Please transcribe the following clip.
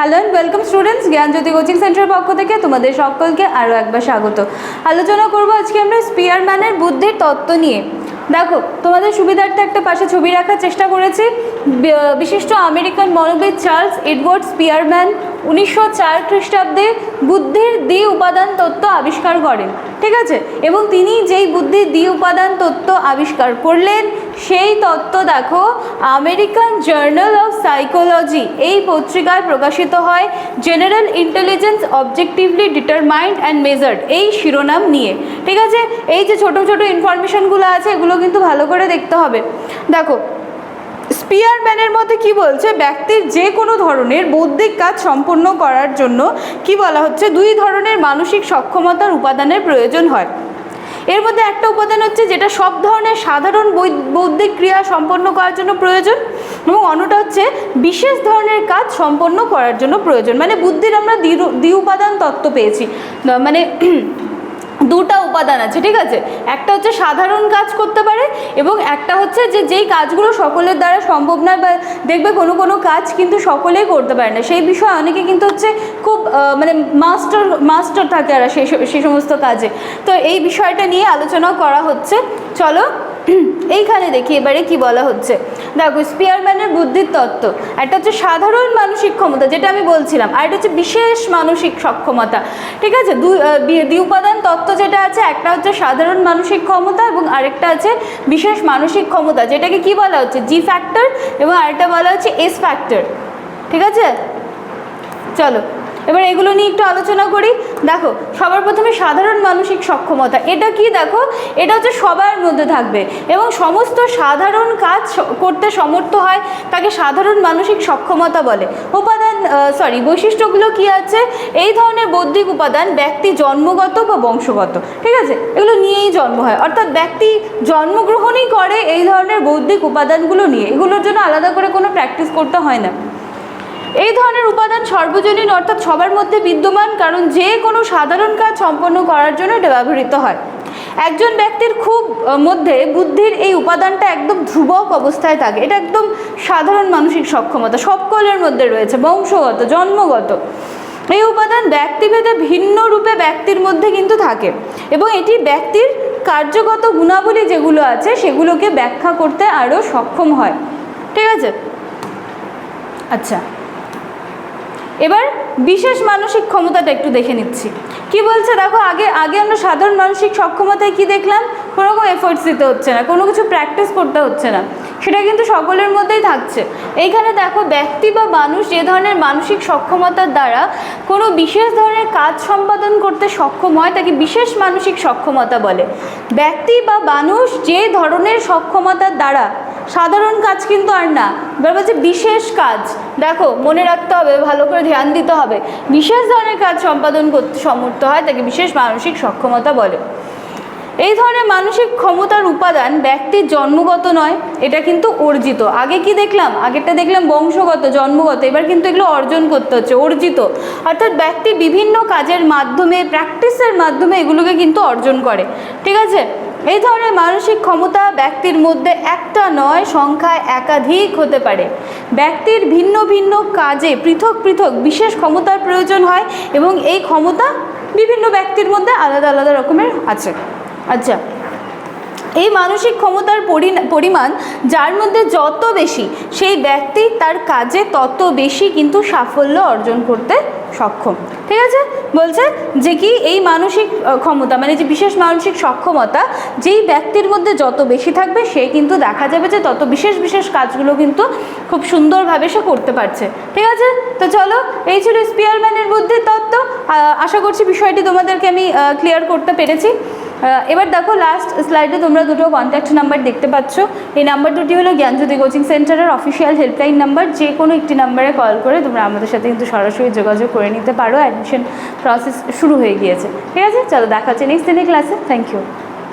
Hello and welcome students Gyanjyoti coaching সেন্টারের পক্ষ থেকে তোমাদের সকলকে আরও একবার স্বাগত। আলোচনা করব আজকে আমরা স্পিয়ারম্যানের বুদ্ধির তত্ত্ব নিয়ে। দেখো, তোমাদের সুবিধার্থে একটা পাশে ছবি রাখার চেষ্টা করেছি। বিশিষ্ট আমেরিকান মনোবিদ চার্লস এডওয়ার্ড স্পিয়ারম্যান উনিশশো চার খ্রিস্টাব্দে বুদ্ধির দ্বি উপাদান তত্ত্ব আবিষ্কার করেন, ঠিক আছে? এবং তিনি যেই বুদ্ধির দ্বি উপাদান তত্ত্ব আবিষ্কার করলেন, সেই তত্ত্ব দেখো, আমেরিকান জার্নাল অফ সাইকোলজি, এই পত্রিকায় প্রকাশিত হয়, general intelligence objectively determined and measured এই শিরোনাম নিয়ে, ঠিক আছে? এই যে ছোট ছোট ইনফরমেশনগুলো আছে, এগুলো কিন্তু ভালো করে দেখতে হবে। দেখো স্পিয়ারম্যানের মধ্যে কি বলছে? ব্যক্তির যে কোনো ধরনের বৌদ্ধিক কাজ সম্পন্ন করার জন্য কি বলা হচ্ছে? দুই ধরনের মানসিক সক্ষমতার উপাদানের প্রয়োজন হয়। এর মধ্যে একটা উপাদান হচ্ছে যেটা সব ধরনের সাধারণ বৌদ্ধিক ক্রিয়া সম্পন্ন করার জন্য প্রয়োজন এবং অন্যটা হচ্ছে বিশেষ ধরনের কাজ সম্পন্ন করার জন্য প্রয়োজন। মানে বুদ্ধির আমরা দ্বি উপাদান তত্ত্ব পেয়েছি। মানে দুটা উপাদান আছে, ঠিক আছে? একটা হচ্ছে সাধারণ কাজ করতে পারে এবং একটা হচ্ছে যে যেই কাজগুলো সকলের দ্বারা সম্ভব নয় বা দেখবে কোনো কোনো কাজ কিন্তু সকলেই করতে পারে না। সেই বিষয়ে অনেকে কিন্তু হচ্ছে খুব মানে মাস্টার মাস্টার থাকে আর সেই সমস্ত কাজে। তো এই বিষয়টা নিয়ে আলোচনা করা হচ্ছে। চলো এইখানে দেখি, এবারে কি বলা হচ্ছে? দেখো স্পিয়ারম্যানের বুদ্ধির তত্ত্ব। একটা হচ্ছে সাধারণ মানসিক ক্ষমতা, যেটা আমি বলছিলাম, আর একটা হচ্ছে বিশেষ মানসিক সক্ষমতা। ঠিক আছে? দুই উপাদান তত্ত্ব যেটা আছে, একটা হচ্ছে সাধারণ মানসিক ক্ষমতা এবং আরেকটা আছে বিশেষ মানসিক ক্ষমতা, যেটাকে কি বলা হচ্ছে? জি ফ্যাক্টর এবং আরেকটা বলা হচ্ছে এস ফ্যাক্টর ঠিক আছে? চলো। এবার এগুলো নিয়ে একটু আলোচনা করি। দেখো, সবার প্রথমে সাধারণ মানসিক সক্ষমতা। এটা কি দেখো? এটা হচ্ছে সবার মধ্যে থাকবে এবং সমস্ত সাধারণ কাজ করতে সমর্থ হয় তাকে সাধারণ মানসিক সক্ষমতা বলে। উপাদান সরি বৈশিষ্ট্যগুলো কি আছে? এই ধরনের বৌদ্ধিক উপাদান ব্যক্তি জন্মগত বা বংশগত, ঠিক আছে? এগুলো নিয়েই জন্ম হয়। অর্থাৎ ব্যক্তি জন্মগ্রহণই করে এই ধরনের বৌদ্ধিক উপাদানগুলো নিয়ে। এগুলোর জন্য আলাদা করে কোনো প্র্যাকটিস করতে হয় না। এই ধরনের উপাদান সর্বজনীন অর্থাৎ সবার মধ্যে বিদ্যমান, কারণ যে কোনো সাধারণ কাজ সম্পন্ন করার জন্য এটা ব্যবহৃত হয়। একজন ব্যক্তির খুব মধ্যে বুদ্ধির এই উপাদানটা একদম ধ্রুবক অবস্থায় থাকে। এটা একদম সাধারণ মানসিক সক্ষমতা। সকলের মধ্যে রয়েছে, বংশগত, জন্মগত। এই উপাদান ব্যক্তিভেদে ভিন্ন রূপে ব্যক্তির মধ্যে কিন্তু থাকে এবং এটি ব্যক্তির কার্যগত গুণাবলী যেগুলো আছে সেগুলোকে ব্যাখ্যা করতে আরও সক্ষম হয়। ঠিক আছে? আচ্ছা। এবার বিশেষ মানসিক ক্ষমতাটা একটু দেখে নিচ্ছি। কি বলছে দেখো, আগে আগে আমরা সাধারণ মানসিক সক্ষমতায় কি দেখলাম? কোনো রকম এফোর্টস দিতে হচ্ছে না, কোনো কিছু প্র্যাকটিস করতে হচ্ছে না। সেটা কিন্তু সকলের মধ্যেই থাকছে। এইখানে দেখো, ব্যক্তি বা মানুষ যে ধরনের মানসিক সক্ষমতার দ্বারা কোনো বিশেষ ধরনের কাজ সম্পাদন করতে সক্ষম হয়, তাকে বিশেষ মানসিক সক্ষমতা বলে। ব্যক্তি বা মানুষ যে ধরনের সক্ষমতার দ্বারা সাধারণ কাজ কিন্তু আর না। এবার বলছে বিশেষ কাজ। দেখো, মনে রাখতে হবে, ভালো করে ধ্যান দিতে হবে। বিশেষ ধরনের কাজ সম্পাদন করতে সমর্থ হয়, তাকে বিশেষ মানসিক সক্ষমতা বলে। এই ধরনের মানসিক ক্ষমতার উপাদান ব্যক্তির জন্মগত নয়, এটা কিন্তু অর্জিত। আগে কি দেখলাম? আগেরটা দেখলাম বংশগত, জন্মগত, এবার কিন্তু এগুলো অর্জন করতে হচ্ছে, অর্জিত। অর্থাৎ ব্যক্তি বিভিন্ন কাজের মাধ্যমে, প্র্যাকটিসের মাধ্যমে এগুলোকে কিন্তু অর্জন করে। ঠিক আছে? এই ধরনের মানসিক ক্ষমতা ব্যক্তির মধ্যে একটা নয় সংখ্যায় একাধিক হতে পারে। ব্যক্তির ভিন্ন ভিন্ন কাজে পৃথক পৃথক বিশেষ ক্ষমতার প্রয়োজন হয় এবং এই ক্ষমতা বিভিন্ন ব্যক্তির মধ্যে আলাদা আলাদা রকমের আছে। আচ্ছা এই মানসিক ক্ষমতার পরি- পরিমাণ যার মধ্যে যত বেশি, সেই ব্যক্তি তার কাজে তত বেশি কিন্তু সাফল্য অর্জন করতে সক্ষম। ঠিক আছে? বলছে যে কি এই মানসিক ক্ষমতা মানে যে বিশেষ মানসিক সক্ষমতা, যেই ব্যক্তির মধ্যে যত বেশি থাকবে, সে কিন্তু দেখা যাবে যে তত বিশেষ বিশেষ কাজগুলো কিন্তু খুব সুন্দরভাবে সে করতে পারছে। ঠিক আছে? তো চলো, এই ছিল স্পিয়ারম্যানের বুদ্ধির তত্ত্ব। আশা করছি বিষয়টি তোমাদেরকে আমি ক্লিয়ার করতে পেরেছি। এবার দেখো লাস্ট স্লাইডে তোমরা দুটো কন্ট্যাক্ট নাম্বার দেখতে পাচ্ছ। এই নাম্বার দুটি হলো জ্ঞানজ্যোতি কোচিং সেন্টারের অফিসিয়াল হেল্পলাইন নাম্বার যে কোনো একটি নাম্বারে কল করে তোমরা আমাদের সাথে কিন্তু সরাসরি যোগাযোগ করে নিতে পারো। অ্যাডমিশন প্রসেস শুরু হয়ে গিয়েছে। ঠিক আছে? চলো দেখা হচ্ছে নেক্সট দিনের ক্লাসে থ্যাংক ইউ